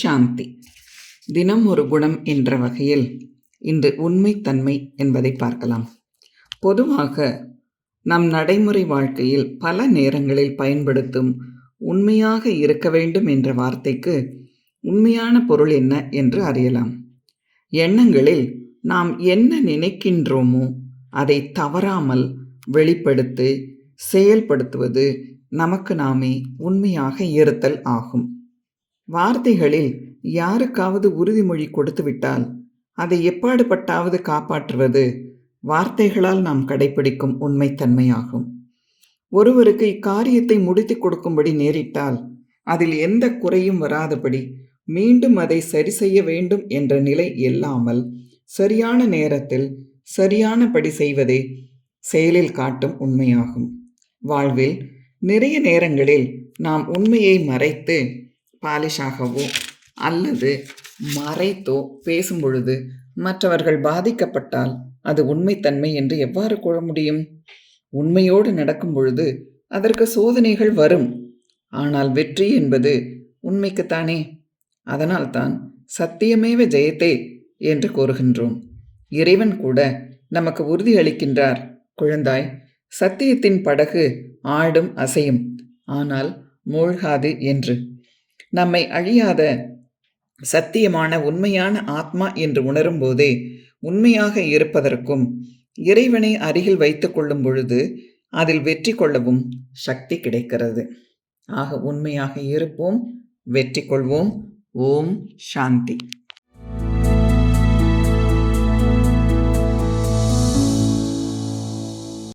சாந்தி. தினம் ஒரு குணம் என்ற வகையில் இன்று உண்மைத்தன்மை என்பதை பார்க்கலாம். பொதுவாக நம் நடைமுறை வாழ்க்கையில் பல நேரங்களில் பயன்படுத்தும் உண்மையாக இருக்க வேண்டும் என்ற வார்த்தைக்கு உண்மையான பொருள் என்ன என்று அறியலாம். எண்ணங்களில் நாம் என்ன நினைக்கின்றோமோ அதை தவறாமல் வெளிப்படுத்தி செயல்படுத்துவது நமக்கு நாமே உண்மையாக இருத்தல் ஆகும். வார்த்தைகளில் யாருக்காவது உறுதிமொழி கொடுத்துவிட்டால் அதை எப்பாடுபட்டாவது காப்பாற்றுவது வார்த்தைகளால் நாம் கடைபிடிக்கும் உண்மைத்தன்மையாகும். ஒருவருக்கு இக்காரியத்தை முடித்து கொடுக்கும்படி நேரிட்டால் அதில் எந்த குறையும் வராதபடி மீண்டும் அதை சரி செய்ய வேண்டும் என்ற நிலை இல்லாமல் சரியான நேரத்தில் சரியானபடி செய்வதே செயலில் காட்டும் உண்மையாகும். வாழ்வில் நிறைய நேரங்களில் நாம் உண்மையை மறைத்து பாலிஷாகவோ அல்லது மறைத்தோ பேசும் பொழுது மற்றவர்கள் பாதிக்கப்பட்டால் அது உண்மைத்தன்மை என்று எவ்வாறு கூற முடியும்? உண்மையோடு நடக்கும் பொழுது அதற்கு சோதனைகள் வரும். ஆனால் வெற்றி என்பது உண்மைக்குத்தானே? அதனால்தான் சத்தியமேவ ஜெயத்தே என்று கூறுகின்றோம். இறைவன் கூட நமக்கு உறுதி அளிக்கின்றார். குழந்தாய் சத்தியத்தின் படகு ஆடும் அசையும். ஆனால் மூழ்காது என்று. நம்மை அழியாத சத்தியமான உண்மையான ஆத்மா என்று உணரும் போதே உண்மையாக இருப்பதற்கும் இறைவனை அருகில் வைத்து கொள்ளும் பொழுது அதில் வெற்றி கொள்ளவும் சக்தி கிடைக்கிறது. ஆக உண்மையாக இருப்போம் வெற்றி கொள்வோம். ஓம் சாந்தி.